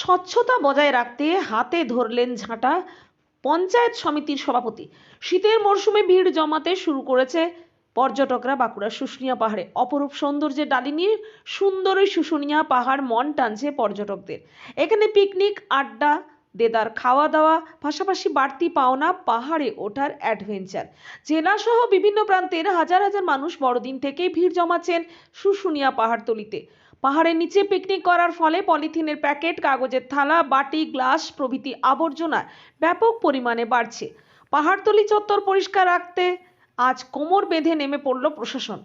স্বচ্ছতা বজায় রাখতে হাতে ধরলেন ঝাঁটা পঞ্চায়েত সমিতির সভাপতি। শীতের মরশুমে ভিড় জমাতে শুরু করেছে পর্যটকরা বাঁকুড়ার শুশুনিয়া পাহাড়ে। অপরূপ সৌন্দর্যের ডালি নিয়ে সুন্দর ওই শুশুনিয়া পাহাড় মন টানছে পর্যটকদের। এখানে পিকনিক, আড্ডা, দেদার খাওয়া দাওয়া পাশাপাশি বাড়তি পাওনা, পাহাড়ে ওঠার অ্যাডভেঞ্চার। জেলাসহ বিভিন্ন প্রান্তের হাজার হাজার মানুষ বড়দিন থেকেই ভিড় জমাচ্ছেন শুশুনিয়া পাহাড়তলিতে। পাহাড়ের নিচে পিকনিক করার ফলে পলিথিনের প্যাকেট কাগজের থালা, বাটি গ্লাস প্রভৃতি আবর্জনা ব্যাপক পরিমাণে বাড়ছে। পাহাড়তলি চত্বর পরিষ্কার রাখতে আজ কোমর বেঁধে নেমে পড়ল প্রশাসন।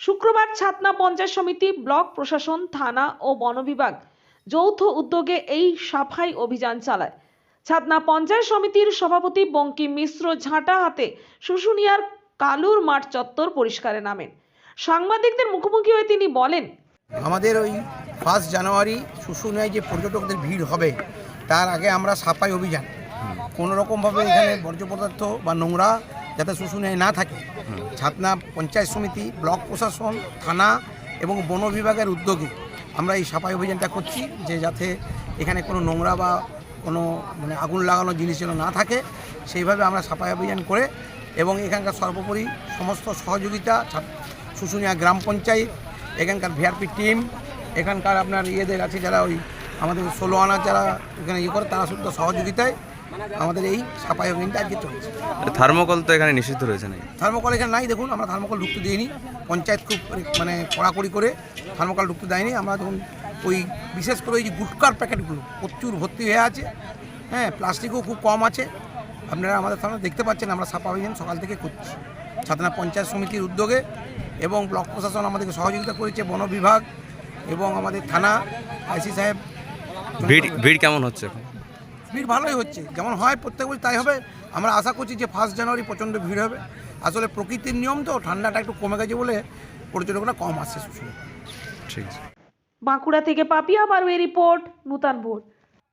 শুক্রবার ছাতনা পঞ্চায়েত সমিতি, ব্লক প্রশাসন, থানা ও বন বিভাগ যৌথ উদ্যোগে এই সাফাই অভিযান চালায়। ছাতনা পঞ্চায়েত সমিতির সভাপতি বঙ্কিম মিশ্র ঝাঁটা হাতে শুশুনিয়ার কালুর মাঠ চত্বর পরিষ্কারে নামেন। সাংবাদিকদের মুখোমুখি হয়ে তিনি বলেন আমাদের ওই ফার্স্ট জানুয়ারি শুশুনিয়ায় যে পর্যটকদের ভিড় হবে, তার আগে আমরা সাফাই অভিযান। কোনো রকমভাবে এখানে বর্জ্য পদার্থ বা নোংরা যাতে শুশুনিয়ায় না থাকে। ছাতনা পঞ্চায়েত সমিতি, ব্লক প্রশাসন, থানা এবং বন বিভাগের উদ্যোগে আমরা এই সাফাই অভিযানটা করছি যে যাতে এখানে কোনো নোংরা বা কোনো মানে আগুন লাগানো জিনিস যেন না থাকে, সেইভাবে আমরা সাফাই অভিযান করে এবং এখানকার সর্বোপরি সমস্ত সহযোগিতা শুশুনিয়া গ্রাম পঞ্চায়েত এখানকার ভিআরপি টিম এখানকার আপনার ইয়েদের আছে যারা ওই আমাদের ষোলো আনা যারা এখানে ইয়ে করে তারা শুদ্ধ সহযোগিতায় আমাদের এই সাফাই অভিযানটা আজকে চলছে। থার্মোকল তো এখানে নিষিদ্ধ রয়েছে নাকি? থার্মোকল এখানে নাই দেখুন আমরা থার্মোকল ঢুকতে দিইনি। পঞ্চায়েত খুব মানে কড়াকড়ি করে থার্মোকল ঢুকতে দেয়নি। আমরা দেখুন ওই বিশেষ করে ওই যে গুটকার প্যাকেটগুলো প্রচুর ভর্তি হয়ে আছে। হ্যাঁ প্লাস্টিকও খুব কম আছে। আপনারা আমাদের সামনে দেখতে পাচ্ছেন আমরা সাফা অভিযান সকাল থেকে করছি। ছাতনা পঞ্চায়েত সমিতির উদ্যোগে এবং ব্লক প্রশাসন আমাদেরকে সহযোগিতা করেছে বন বিভাগ এবং আমাদের থানা আইসি সাহেব। ভিড় ভিড় কেমন হচ্ছে? ভিড় ভালোই হচ্ছে যেমন হয় প্রত্যেক বছর তাই হবে। আমরা আশা করছি যে ফার্স্ট জানুয়ারি প্রচণ্ড ভিড় হবে। আসলে প্রকৃতির নিয়ম তো ঠান্ডাটা একটু কমে গেছে বলে পর্যটকরা কম আসছে ঠিক আছে। বাঁকুড়া থেকে পাপিয়া পারুয়ে রিপোর্ট নূতন ভোর